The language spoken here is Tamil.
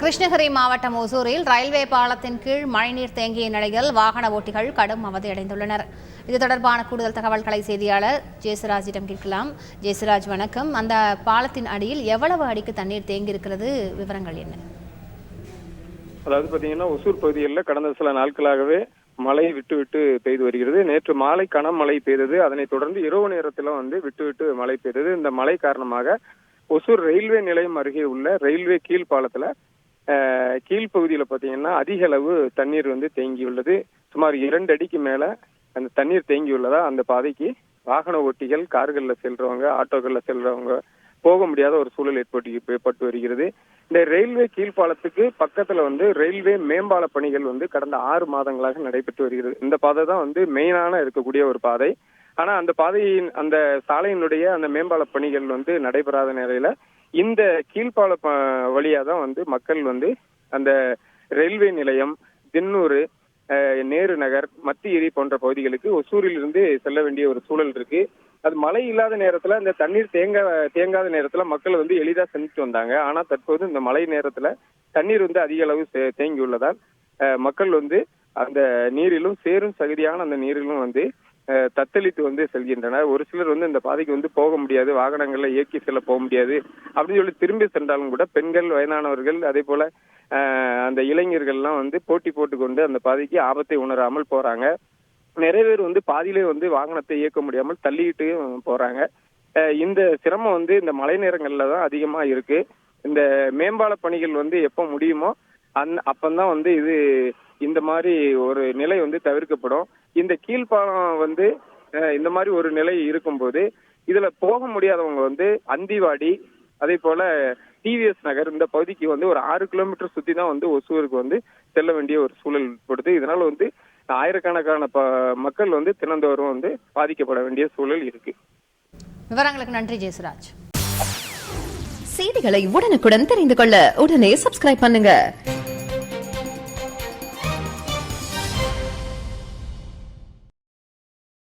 கிருஷ்ணகிரி மாவட்டம் ஒசூரில் ரயில்வே பாலத்தின் கீழ் மழைநீர் தேங்கிய நிலையில் வாகன ஓட்டிகள் கடும் அவதியடைந்துள்ளனர். இது தொடர்பான கூடுதல் தகவல்களை செய்தியாளர் ஜேசுராஜிடம் கேட்கலாம். ஜேசுராஜ் வணக்கம். அந்த பாலத்தின் அடியில் எவ்வளவு அடிக்கு தண்ணீர் தேங்கியிருக்கிறது? விவரங்கள் என்ன? அதாவது பாத்தீங்கன்னா ஒசூர் பகுதிகளில் கடந்த சில நாட்களாகவே மழை விட்டு விட்டு பெய்து வருகிறது. நேற்று மாலை கனமழை பெய்தது. அதனைத் தொடர்ந்து இரவு நேரத்தில் வந்து விட்டு விட்டு மழை பெய்தது. இந்த மழை காரணமாக ஒசூர் ரயில்வே நிலையம் அருகே உள்ள ரயில்வே கீழ் பாலத்துல கீழ்ப்பகுதியில் பார்த்தீங்கன்னா அதிக அளவு தண்ணீர் வந்து தேங்கியுள்ளது சுமார் இரண்டு அடிக்கு மேல அந்த தண்ணீர் தேங்கியுள்ளதா அந்த பாதைக்கு வாகன ஓட்டிகள் கார்களில் செல்றவங்க ஆட்டோக்களில் செல்றவங்க போக முடியாத ஒரு சூழல் ஏற்பட்டு ஏற்பட்டு வருகிறது. இந்த ரயில்வே கீழ்ப்பாலத்துக்கு பக்கத்துல வந்து ரயில்வே மேம்பால பணிகள் வந்து கடந்த ஆறு மாதங்களாக நடைபெற்று வருகிறது. இந்த பாதை தான் வந்து மெயினான இருக்கக்கூடிய ஒரு பாதை. ஆனா அந்த பாதையின் அந்த சாலையினுடைய அந்த மேம்பால பணிகள் வந்து நடைபெறாத நிலையில இந்த கீழ்ப்பால வழியா தான் வந்து மக்கள் வந்து அந்த ரயில்வே நிலையம் தின்னூர் நேரு நகர் மத்தியேரி போன்ற பகுதிகளுக்கு ஒசூரிலிருந்து செல்ல வேண்டிய ஒரு சூழல் இருக்கு. அது மழை இல்லாத நேரத்துல அந்த தண்ணீர் தேங்க தேங்காத நேரத்துல மக்கள் வந்து எளிதா செஞ்சுட்டு வந்தாங்க. ஆனா தற்போது இந்த மழை நேரத்துல தண்ணீர் வந்து அதிக அளவு தேங்கியுள்ளதால் மக்கள் வந்து அந்த நீரிலும் சேரும் சகதியான அந்த நீரிலும் வந்து தத்தளித்து வந்து செல்கின்றனர். ஒரு சிலர் வந்து இந்த பாதைக்கு வந்து போக முடியாது வாகனங்கள்ல இயக்கி செல்ல போக முடியாது அப்படின்னு சொல்லி திரும்பி சென்றாலும் கூட பெண்கள் வயதானவர்கள் அதே போல அந்த இளைஞர்கள்லாம் வந்து போட்டி போட்டுக்கொண்டு அந்த பாதைக்கு ஆபத்தை உணராமல் போறாங்க. நிறைய பேர் வந்து பாதியிலே வந்து வாகனத்தை இயக்க முடியாமல் தள்ளிட்டு போறாங்க. இந்த சிரமம் வந்து இந்த மழை நேரங்கள்ல தான் அதிகமா இருக்கு. இந்த மேம்பால பணிகள் வந்து எப்போ முடியுமோ அந் அப்பந்தான் வந்து இது இந்த மாதிரி ஒரு நிலை வந்து தவிர்க்கப்படும். இந்த கீழ்ப்பாலம் வந்து இந்த மாதிரி ஒரு நிலை இருக்கும்போது இதுல போக முடியாதவங்க வந்து அந்திவாடி அதே போல டிவிஎஸ் நகர் இந்த பகுதிக்கு வந்து ஒரு ஆறு கிலோமீட்டர் சுத்தி தான் வந்து ஒசூருக்கு வந்து செல்ல வேண்டிய ஒரு சூழல் ஏற்படுது. இதனால வந்து ஆயிரக்கணக்கான ப மக்கள் வந்து தினந்தோறும் வந்து பாதிக்கப்பட வேண்டிய சூழல் இருக்கு. விவரங்களுக்கு நன்றி ஜேசுராஜ் செய்திகளை உடனுக்குடன் தெரிந்து கொள்ள உடனே சப்ஸ்கிரைப் பண்ணுங்க.